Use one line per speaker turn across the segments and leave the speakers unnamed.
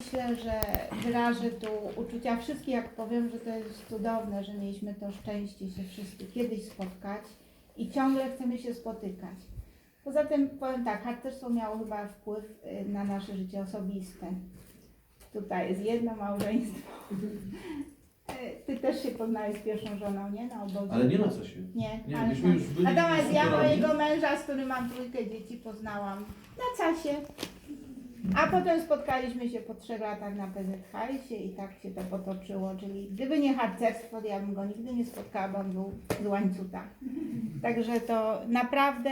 Myślę, że wyrażę tu uczucia wszystkich, jak powiem, że to jest cudowne, że mieliśmy to szczęście się wszyscy kiedyś spotkać i ciągle chcemy się spotykać. Poza tym powiem tak, harcerstwo miało chyba wpływ y, na nasze życie osobiste. Tutaj jest jedno małżeństwo. Y, Ty też się poznałeś z pierwszą żoną, nie? Na obozie.
Ale nie na co się.
Nie,
Nie,
ale
myśmy już byli
Natomiast ja mojego męża, z którym mam trójkę dzieci, poznałam na casie. A potem spotkaliśmy się po trzech latach na PZH i tak się to potoczyło, czyli gdyby nie harcerstwo, to ja bym go nigdy nie spotkała, bo on był z łańcucha. Także to naprawdę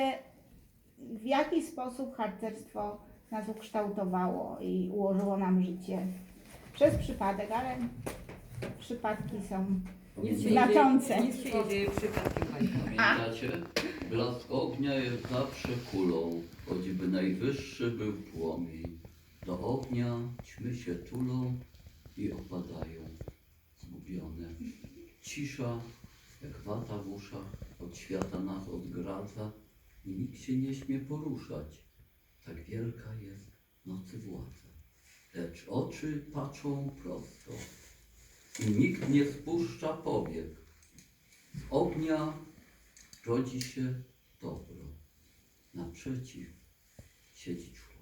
w jaki sposób harcerstwo nas ukształtowało i ułożyło nam życie. Przez przypadek, ale przypadki są
Nic się
Znaczące.
nie dzieje, nic się nie dzieje przypadkiem Państwa.
Pamiętacie? Blask ognia jest zawsze kulą, choćby najwyższy był płomień. Do ognia ćmy się tulą i opadają zgubione. Cisza, jak wata w uszach, od świata nas odgradza i nikt się nie śmie poruszać. Tak wielka jest nocy władza. Lecz oczy patrzą prosto i nikt nie spuszcza powiek. Z ognia rodzi się dobro. Naprzeciw siedzi człowiek.